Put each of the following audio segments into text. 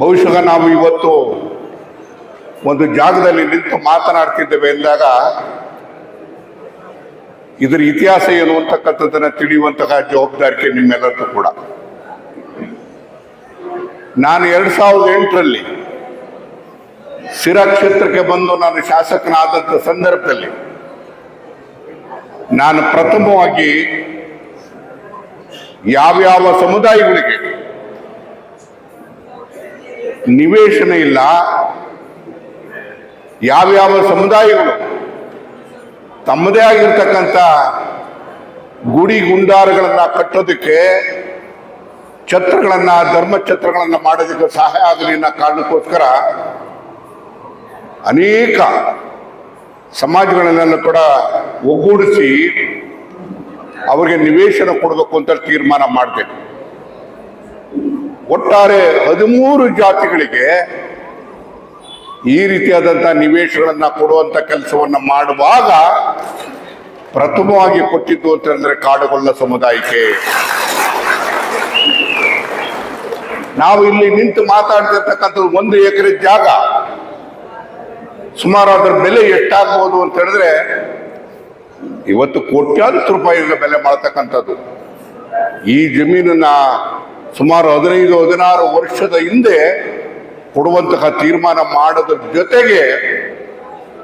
ಬಹುಶಃ ನಾವು ಇವತ್ತು ಒಂದು ಜಾಗದಲ್ಲಿ ನಿಂತು ಮಾತನಾಡ್ತಿದ್ದೇವೆ ಎಂದಾಗ ಇದರ ಇತಿಹಾಸ ಏನು ಅಂತಕ್ಕಂಥದ್ದನ್ನ ತಿಳಿಯುವಂತಹ ಜವಾಬ್ದಾರಿಕೆ ನಿಮ್ಮೆಲ್ಲರದ್ದು ಕೂಡ. ನಾನು ಎರಡು ಸಾವಿರದ ಎಂಟರಲ್ಲಿ ಸಿರಾ ಕ್ಷೇತ್ರಕ್ಕೆ ಬಂದು ನಾನು ಶಾಸಕನಾದಂಥ ಸಂದರ್ಭದಲ್ಲಿ ನಾನು ಪ್ರಥಮವಾಗಿ ಯಾವ್ಯಾವ ಸಮುದಾಯಗಳಿಗೆ ನಿವೇಶನ ಇಲ್ಲ. ಯಾವ್ಯಾವ ಸಮುದಾಯಗಳು ತಮ್ಮದೇ ಆಗಿರ್ತಕ್ಕಂಥ ಗುಡಿ ಗುಂಡಾರಗಳನ್ನು ಕಟ್ಟೋದಕ್ಕೆ ಛತ್ರಗಳನ್ನು, ಧರ್ಮ ಛತ್ರಗಳನ್ನ ಮಾಡೋದಕ್ಕೆ ಸಹಾಯ ಆಗಲಿ ಅನ್ನೋ ಕಾರಣಕ್ಕೋಸ್ಕರ ಅನೇಕ ಸಮಾಜಗಳನ್ನೆಲ್ಲ ಕೂಡ ಒಗ್ಗೂಡಿಸಿ ಅವರಿಗೆ ನಿವೇಶನ ಕೊಡಬೇಕು ಅಂತ ತೀರ್ಮಾನ ಮಾಡಿದೆ ಒಟ್ಟಾರೆ ಹದಿಮೂರು ಜಾತಿಗಳಿಗೆ ಈ ರೀತಿಯಾದಂಥ ನಿವೇಶಗಳನ್ನ ಕೊಡುವಂತ ಕೆಲಸವನ್ನ ಮಾಡುವಾಗ ಪ್ರಥಮವಾಗಿ ಕೊಟ್ಟಿದ್ದು ಅಂತಂದ್ರೆ ಕಾಡುಗೊಳ್ಳ ಸಮುದಾಯಕ್ಕೆ. ನಾವು ಇಲ್ಲಿ ನಿಂತು ಮಾತಾಡ್ತಿರ್ತಕ್ಕಂಥದ್ದು ಒಂದು ಎಕರೆ ಜಾಗ. ಸುಮಾರು ಅದರ ಬೆಲೆ ಎಷ್ಟಾಗಬಹುದು ಅಂತ ಹೇಳಿದ್ರೆ ಇವತ್ತು ಕೋಟ್ಯಾಂತರ ರೂಪಾಯಿಗಳ ಬೆಲೆ ಮಾಡತಕ್ಕಂಥದ್ದು. ಈ ಜಮೀನನ್ನ ಸುಮಾರು ಹದಿನೈದು, ಹದಿನಾರು ವರ್ಷದ ಹಿಂದೆ ಕೊಡುವಂತಹ ತೀರ್ಮಾನ ಮಾಡದ ಜೊತೆಗೆ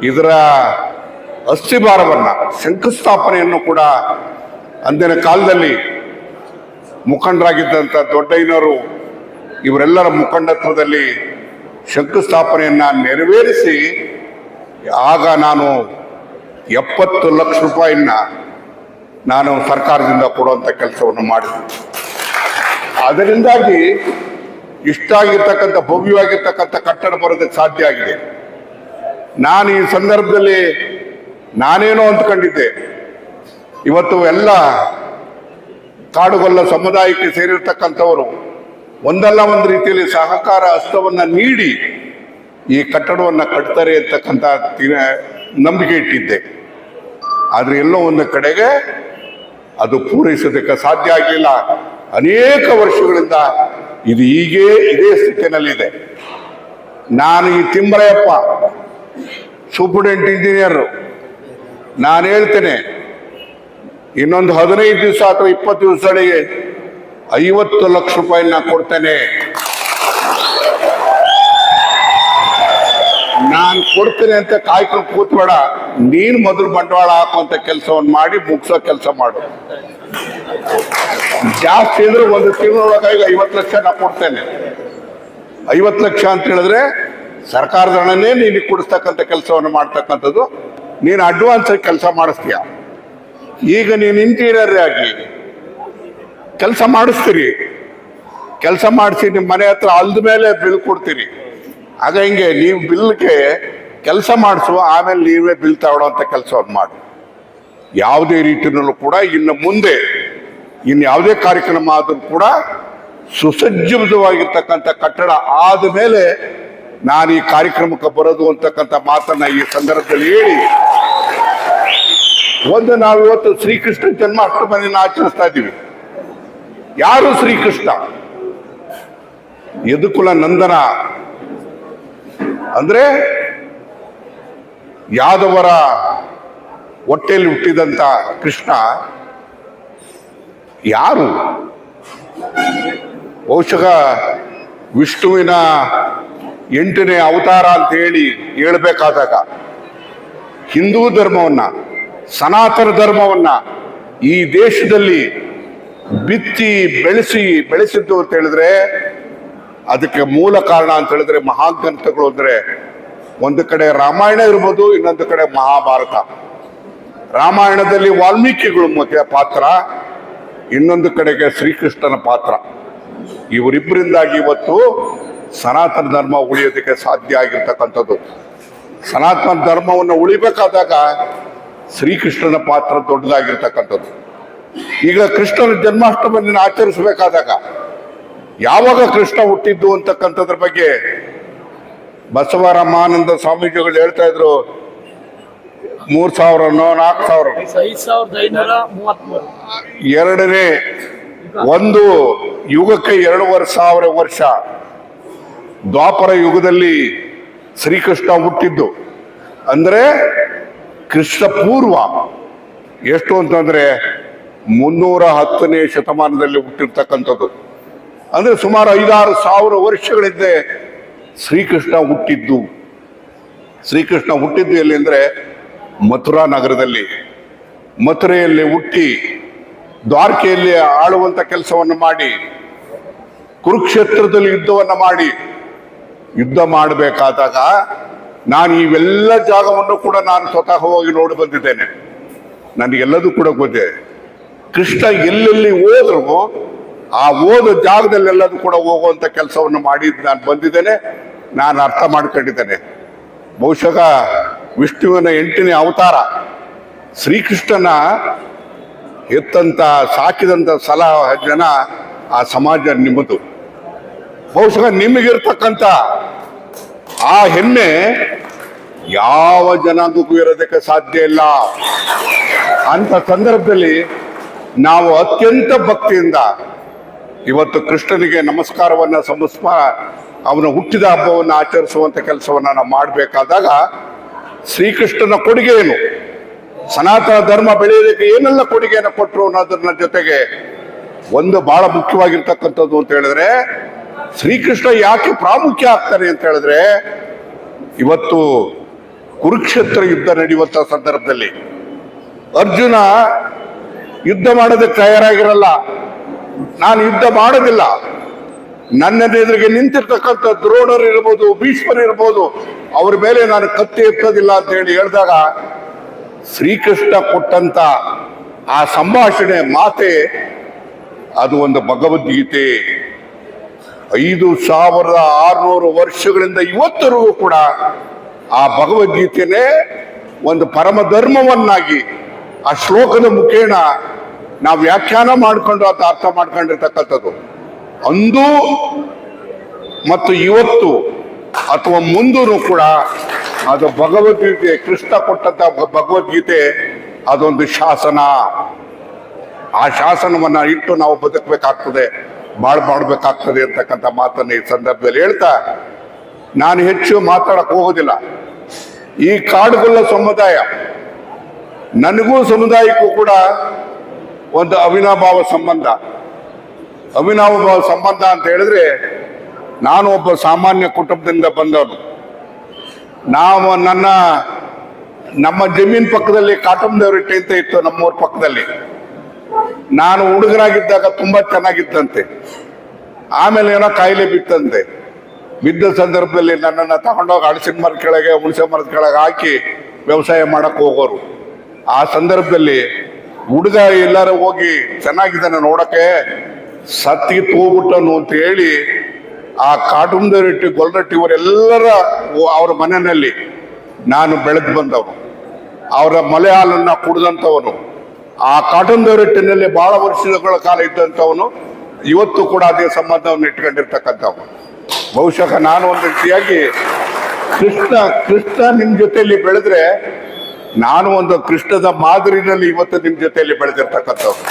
ಇದರ ಅಸ್ಥಿಭಾರವನ್ನು, ಶಂಕುಸ್ಥಾಪನೆಯನ್ನು ಕೂಡ ಅಂದಿನ ಕಾಲದಲ್ಲಿ ಮುಖಂಡರಾಗಿದ್ದಂಥ ದೊಡ್ಡಯ್ಯನವರು ಇವರೆಲ್ಲರ ಮುಖಂಡತ್ವದಲ್ಲಿ ಶಂಕುಸ್ಥಾಪನೆಯನ್ನು ನೆರವೇರಿಸಿ, ಆಗ ನಾನು ಎಪ್ಪತ್ತು ಲಕ್ಷ ರೂಪಾಯಿನ ನಾನು ಸರ್ಕಾರದಿಂದ ಕೊಡುವಂಥ ಕೆಲಸವನ್ನು ಮಾಡಿದೆ. ಅದರಿಂದಾಗಿ ಇಷ್ಟಾಗಿರ್ತಕ್ಕಂಥ ಭವ್ಯವಾಗಿರ್ತಕ್ಕಂಥ ಕಟ್ಟಡ ಬರೋದಕ್ಕೆ ಸಾಧ್ಯ ಆಗಿದೆ. ನಾನು ಈ ಸಂದರ್ಭದಲ್ಲಿ ನಾನೇನೋ ಅಂದ್ಕೊಂಡಿದ್ದೆ. ಇವತ್ತು ಎಲ್ಲ ಕಾಡುಗೊಲ್ಲ ಸಮುದಾಯಕ್ಕೆ ಸೇರಿರ್ತಕ್ಕಂಥವರು ಒಂದಲ್ಲ ಒಂದು ರೀತಿಯಲ್ಲಿ ಸಹಕಾರ ಹಸ್ತವನ್ನು ನೀಡಿ ಈ ಕಟ್ಟಡವನ್ನು ಕಟ್ತಾರೆ ಅಂತಕ್ಕಂಥ ನಂಬಿಕೆ ಇಟ್ಟಿದ್ದೆ. ಆದರೆ ಎಲ್ಲೋ ಒಂದು ಕಡೆಗೆ ಅದು ಪೂರೈಸೋದಕ್ಕೆ ಸಾಧ್ಯ ಆಗಲಿಲ್ಲ. ಅನೇಕ ವರ್ಷಗಳಿಂದ ಇದು ಹೀಗೇ ಇದೇ ಸ್ಥಿತಿಯಲ್ಲಿದೆ. ನಾನು ಈ ತಿಮ್ಮರಯಪ್ಪ ಸೂಪರಿಂಟೆಂಟ್ ಇಂಜಿನಿಯರ್. ನಾನು ಹೇಳ್ತೇನೆ, ಇನ್ನೊಂದು ಹದಿನೈದು ದಿವಸ ಅಥವಾ ಇಪ್ಪತ್ತು ದಿವಸಗಳಿಗೆ ಐವತ್ತು ಲಕ್ಷ ರೂಪಾಯಿನ ಕೊಡ್ತೇನೆ. ನಾನು ಕೊಡ್ತೇನೆ ಅಂತ ಕಾಯ್ಕೊಂಡು ಕೂತ್ಬೇಡ. ನೀನು ಮೊದಲು ಬಂಡವಾಳ ಹಾಕುವಂತ ಕೆಲಸವನ್ನು ಮಾಡಿ ಮುಗಿಸೋ ಕೆಲಸ ಮಾಡು. ಜಾಸ್ತಿ ಅಂದ್ರೆ ಒಂದು ತಿಂಗಳೊಳಗಾಗಿ ಐವತ್ತು ಲಕ್ಷ ನಾ ಕೊಡ್ತೇನೆ. ಐವತ್ತು ಲಕ್ಷ ಅಂತ ಹೇಳಿದ್ರೆ ಸರ್ಕಾರದ ಹಣನೇ ನೀನು ಕೊಡಿಸ್ತಕ್ಕಂಥ ಕೆಲಸವನ್ನು ಮಾಡ್ತಕ್ಕಂಥದ್ದು. ನೀನು ಅಡ್ವಾನ್ಸ್ ಕೆಲಸ ಮಾಡಿಸ್ತೀಯ? ಈಗ ನೀನು ಇಂಟೀರಿಯರ್ ಆಗಿ ಕೆಲಸ ಮಾಡಿಸ್ತೀರಿ. ಕೆಲಸ ಮಾಡಿಸಿ ನಿಮ್ಮ ಮನೆ ಹತ್ರ ಅಲ್ದ ಮೇಲೆ ಬಿಲ್ ಕೊಡ್ತೀರಿ. ಆಗ ಹಿಂಗೆ? ನೀವು ಬಿಲ್ಗೆ ಕೆಲಸ ಮಾಡಿಸು, ಆಮೇಲೆ ನೀವೇ ಬಿಲ್ ತಗೊಳ್ಳೋಂಥ ಕೆಲಸವನ್ನು ಮಾಡು. ಯಾವುದೇ ರೀತಿಯಲ್ಲೂ ಕೂಡ ಇನ್ನು ಮುಂದೆ ಇನ್ನು ಯಾವುದೇ ಕಾರ್ಯಕ್ರಮ ಆದರೂ ಕೂಡ ಸುಸಜ್ಜಿತವಾಗಿರ್ತಕ್ಕಂಥ ಕಟ್ಟಡ ಆದ ಮೇಲೆ ನಾನು ಈ ಕಾರ್ಯಕ್ರಮಕ್ಕೆ ಬರೋದು ಅಂತಕ್ಕಂಥ ಮಾತನ್ನ ಈ ಸಂದರ್ಭದಲ್ಲಿ ಹೇಳಿ. ಒಂದು ನಾವು ಇವತ್ತು ಶ್ರೀಕೃಷ್ಣ ಜನ್ಮಾಷ್ಟಮಿಯನ್ನು ಆಚರಿಸ್ತಾ ಇದ್ದೀವಿ. ಯಾರು ಶ್ರೀಕೃಷ್ಣ? ಯದುಕುಲ ನಂದನ. ಅಂದ್ರೆ ಯಾದವರ ಹೊಟ್ಟೆಯಲ್ಲಿ ಹುಟ್ಟಿದಂತ ಕೃಷ್ಣ. ಯಾರು? ಬಹುಶಃ ವಿಷ್ಣುವಿನ ಎಂಟನೇ ಅವತಾರ ಅಂತ ಹೇಳಿ ಹೇಳ್ಬೇಕಾದಾಗ ಹಿಂದೂ ಧರ್ಮವನ್ನ, ಸನಾತನ ಧರ್ಮವನ್ನ ಈ ದೇಶದಲ್ಲಿ ಬಿತ್ತಿ, ಬೆಳೆಸಿ, ಬೆಳೆಸಿದ್ದು ಅಂತ ಹೇಳಿದ್ರೆ ಅದಕ್ಕೆ ಮೂಲ ಕಾರಣ ಅಂತ ಹೇಳಿದ್ರೆ ಮಹಾಗ್ರಂಥಗಳು ಅಂದ್ರೆ ಒಂದು ಕಡೆ ರಾಮಾಯಣ ಇರ್ಬೋದು, ಇನ್ನೊಂದು ಕಡೆ ಮಹಾಭಾರತ. ರಾಮಾಯಣದಲ್ಲಿ ವಾಲ್ಮೀಕಿಗಳು ಮುಖ್ಯ ಪಾತ್ರ. ಇನ್ನೊಂದು ಕಡೆಗೆ ಶ್ರೀಕೃಷ್ಣನ ಪಾತ್ರ. ಇವರಿಬ್ಬರಿಂದಾಗಿ ಇವತ್ತು ಸನಾತನ ಧರ್ಮ ಉಳಿಯೋದಕ್ಕೆ ಸಾಧ್ಯ ಆಗಿರ್ತಕ್ಕಂಥದ್ದು. ಸನಾತನ ಧರ್ಮವನ್ನು ಉಳಿಬೇಕಾದಾಗ ಶ್ರೀಕೃಷ್ಣನ ಪಾತ್ರ ದೊಡ್ಡದಾಗಿರ್ತಕ್ಕಂಥದ್ದು. ಈಗ ಕೃಷ್ಣನ ಜನ್ಮಾಷ್ಟಮಿಯನ್ನು ಆಚರಿಸಬೇಕಾದಾಗ ಯಾವಾಗ ಕೃಷ್ಣ ಹುಟ್ಟಿದ್ದು ಅಂತಕ್ಕಂಥದ್ರ ಬಗ್ಗೆ ಬಸವರಾಮಾನಂದ ಸ್ವಾಮೀಜಿಗಳು ಹೇಳ್ತಾ ಇದ್ರು ಮೂರ್ ಸಾವಿರನೋ ನಾಲ್ಕು ಸಾವಿರ ಎರಡನೇ ಒಂದು ಯುಗಕ್ಕೆ ಎರಡೂವರೆ ಸಾವಿರ ವರ್ಷ. ದ್ವಾಪರ ಯುಗದಲ್ಲಿ ಶ್ರೀಕೃಷ್ಣ ಹುಟ್ಟಿದ್ದು. ಅಂದ್ರೆ ಕೃಷ್ಣ ಪೂರ್ವ. ಎಷ್ಟು ಅಂತಂದ್ರೆ ಮುನ್ನೂರ ಹತ್ತನೇ ಶತಮಾನದಲ್ಲಿ ಹುಟ್ಟಿರ್ತಕ್ಕಂಥದ್ದು. ಅಂದ್ರೆ ಸುಮಾರು ಐದಾರು ಸಾವಿರ ವರ್ಷಗಳಿಂದ ಶ್ರೀಕೃಷ್ಣ ಹುಟ್ಟಿದ್ದು. ಶ್ರೀಕೃಷ್ಣ ಹುಟ್ಟಿದ್ದು ಎಲ್ಲಿ ಅಂದ್ರೆ ಮಥುರಾ ನಗರದಲ್ಲಿ ಮಥುರೆಯಲ್ಲಿ ಹುಟ್ಟಿ ದ್ವಾರಕೆಯಲ್ಲಿ ಆಳುವಂತ ಕೆಲಸವನ್ನು ಮಾಡಿ, ಕುರುಕ್ಷೇತ್ರದಲ್ಲಿ ಯುದ್ಧವನ್ನು ಮಾಡಿ, ಯುದ್ಧ ಮಾಡಬೇಕಾದಾಗ ನಾನು ಇವೆಲ್ಲ ಜಾಗವನ್ನು ಕೂಡ ನಾನು ಸ್ವತಃ ಹೋಗಿ ನೋಡಿ ಬಂದಿದ್ದೇನೆ. ನನಗೆಲ್ಲದೂ ಕೂಡ ಗೊತ್ತಿದೆ ಕೃಷ್ಣ ಎಲ್ಲೆಲ್ಲಿ ಹೋದ್ರು ಆ ಹೋದ ಜಾಗದಲ್ಲೆಲ್ಲದೂ ಕೂಡ ಹೋಗುವಂಥ ಕೆಲಸವನ್ನು ಮಾಡಿ ನಾನು ಬಂದಿದ್ದೇನೆ. ನಾನು ಅರ್ಥ ಮಾಡ್ಕೊಂಡಿದ್ದೇನೆ. ಬಹುಶಃ ವಿಷ್ಣುವಿನ ಎಂಟನೇ ಅವತಾರ. ಶ್ರೀಕೃಷ್ಣನ ಎತ್ತಂತ ಸಾಕಿದಂಥ ಸಲ ಜನ ಆ ಸಮಾಜ ನಿಮ್ಮದು. ಬಹುಶಃ ನಿಮಗಿರ್ತಕ್ಕಂಥ ಆ ಹೆಮ್ಮೆ ಯಾವ ಜನಾಂಗಕ್ಕೂ ಇರೋದಕ್ಕೆ ಸಾಧ್ಯ ಇಲ್ಲ. ಅಂತ ಸಂದರ್ಭದಲ್ಲಿ ನಾವು ಅತ್ಯಂತ ಭಕ್ತಿಯಿಂದ ಇವತ್ತು ಕೃಷ್ಣನಿಗೆ ನಮಸ್ಕಾರವನ್ನ ಸಮಸ್ಮ ಅವನ ಹುಟ್ಟಿದ ಹಬ್ಬವನ್ನು ಆಚರಿಸುವಂತ ಕೆಲಸವನ್ನ ನಾವು ಮಾಡಬೇಕಾದಾಗ ಶ್ರೀಕೃಷ್ಣನ ಕೊಡುಗೆ ಏನು? ಸನಾತನ ಧರ್ಮ ಬೆಳೆಯೋದಕ್ಕೆ ಏನೆಲ್ಲ ಕೊಡುಗೆಯನ್ನು ಕೊಟ್ಟರು ಅನ್ನೋದನ್ನ ಜೊತೆಗೆ ಒಂದು ಬಹಳ ಮುಖ್ಯವಾಗಿರ್ತಕ್ಕಂಥದ್ದು ಅಂತ ಹೇಳಿದ್ರೆ, ಶ್ರೀಕೃಷ್ಣ ಯಾಕೆ ಪ್ರಾಮುಖ್ಯ ಆಗ್ತಾನೆ ಅಂತ ಹೇಳಿದ್ರೆ, ಇವತ್ತು ಕುರುಕ್ಷೇತ್ರ ಯುದ್ಧ ನಡೆಯುವಂತಹ ಸಂದರ್ಭದಲ್ಲಿ ಅರ್ಜುನ ಯುದ್ಧ ಮಾಡೋದಕ್ಕೆ ತಯಾರಾಗಿರಲ್ಲ. ನಾನು ಯುದ್ಧ ಮಾಡೋದಿಲ್ಲ. ನನ್ನ ಎದುರಿಗೆ ನಿಂತಿರ್ತಕ್ಕಂಥ ದ್ರೋಣರು ಇರ್ಬೋದು, ಭೀಷ್ಮರು ಇರ್ಬೋದು, ಅವ್ರ ಮೇಲೆ ನಾನು ಕತ್ತಿ ಎತ್ತೋದಿಲ್ಲ ಅಂತ ಹೇಳಿ ಹೇಳಿದಾಗ ಶ್ರೀಕೃಷ್ಣ ಕೊಟ್ಟಂತ ಆ ಸಂಭಾಷಣೆ ಮಾತೆ, ಅದು ಒಂದು ಭಗವದ್ಗೀತೆ. ಐದು ಸಾವಿರದ ಆರುನೂರು ವರ್ಷಗಳಿಂದ ಇವತ್ತರೂ ಕೂಡ ಆ ಭಗವದ್ಗೀತೆನೇ ಒಂದು ಪರಮ ಧರ್ಮವನ್ನಾಗಿ, ಆ ಶ್ಲೋಕದ ಮುಖೇಣ ನಾವು ವ್ಯಾಖ್ಯಾನ ಮಾಡಿಕೊಂಡು ಅದು ಅರ್ಥ ಮಾಡ್ಕೊಂಡಿರ್ತಕ್ಕಂಥದ್ದು. ಅಂದು ಮತ್ತು ಇವತ್ತು ಅಥವಾ ಮುಂದೂ ಕೂಡ ಅದು ಭಗವದ್ಗೀತೆ, ಕೃಷ್ಣ ಕೊಟ್ಟಂತ ಭಗವದ್ಗೀತೆ ಅದೊಂದು ಶಾಸನ. ಆ ಶಾಸನವನ್ನ ಇಟ್ಟು ನಾವು ಬದುಕಬೇಕಾಗ್ತದೆ, ಬಾಳ್ ಮಾಡಬೇಕಾಗ್ತದೆ ಅಂತಕ್ಕಂಥ ಮಾತನ್ನ ಈ ಸಂದರ್ಭದಲ್ಲಿ ಹೇಳ್ತಾ, ನಾನು ಹೆಚ್ಚು ಮಾತಾಡಕ್ ಹೋಗೋದಿಲ್ಲ. ಈ ಕಾಡುಗೊಲ್ಲ ಸಮುದಾಯ, ನನಗೂ ಸಮುದಾಯಕ್ಕೂ ಕೂಡ ಒಂದು ಅವಿನಾಭಾವ ಸಂಬಂಧ. ಅವಿನಾಭಾವ ಸಂಬಂಧ ಅಂತ ಹೇಳಿದ್ರೆ, ನಾನು ಒಬ್ಬ ಸಾಮಾನ್ಯ ಕುಟುಂಬದಿಂದ ಬಂದವನು. ನಾವು ನನ್ನ, ನಮ್ಮ ಜಮೀನ್ ಪಕ್ಕದಲ್ಲಿ ಕಾಟಂದೇವರಿಟ್ಟೆ ಅಂತ ಇತ್ತು ನಮ್ಮೂರ ಪಕ್ಕದಲ್ಲಿ. ನಾನು ಹುಡುಗರಾಗಿದ್ದಾಗ ತುಂಬಾ ಚೆನ್ನಾಗಿತ್ತಂತೆ. ಆಮೇಲೆ ಏನೋ ಕಾಯಿಲೆ ಬಿತ್ತಂತೆ. ಬಿದ್ದ ಸಂದರ್ಭದಲ್ಲಿ ನನ್ನನ್ನು ತಗೊಂಡೋಗಿ ಅಳಸಿನ ಮರದ ಕೆಳಗೆ, ಹುಣಸೆ ಮರದ ಕೆಳಗೆ ಹಾಕಿ ವ್ಯವಸಾಯ ಮಾಡಕ್ ಹೋಗೋರು. ಆ ಸಂದರ್ಭದಲ್ಲಿ ಹುಡುಗ ಎಲ್ಲರೂ ಹೋಗಿ ಚೆನ್ನಾಗಿದ್ದಾನೆ ನೋಡಕ್ಕೆ ಸತ್ತಿಗೆ ತೋಗ್ಬಿಟ್ಟನು ಅಂತ ಹೇಳಿ ಆ ಕಾಟುಂಬರಟ್ಟಿ ಗೊಲ್ರಟ್ಟಿ ಇವರೆಲ್ಲರ ಅವ್ರ ಮನೆಯಲ್ಲಿ ನಾನು ಬೆಳೆದು ಬಂದವನು. ಅವರ ಮಲೆ ಹಾಲನ್ನ ಕುಡಿದಂಥವನು. ಆ ಕಾಟುಂಬರಟ್ಟಿನಲ್ಲಿ ಬಹಳ ವರ್ಷಗಳ ಕಾಲ ಇದ್ದಂಥವನು. ಇವತ್ತು ಕೂಡ ಅದೇ ಸಂಬಂಧವನ್ನು ಇಟ್ಕೊಂಡಿರ್ತಕ್ಕಂಥವನು ಬಹುಶಃ ನಾನು ಒಂದು ರೀತಿಯಾಗಿ ಕೃಷ್ಣ ಕೃಷ್ಣ ನಿಮ್ಮ ಜೊತೆಯಲ್ಲಿ ಬೆಳೆದ್ರೆ ನಾನು ಒಂದು ಕೃಷ್ಣದ ಮಾದರಿನಲ್ಲಿ ಇವತ್ತು ನಿಮ್ಮ ಜೊತೆಯಲ್ಲಿ ಬೆಳೆದಿರ್ತಕ್ಕಂಥವ್ನು.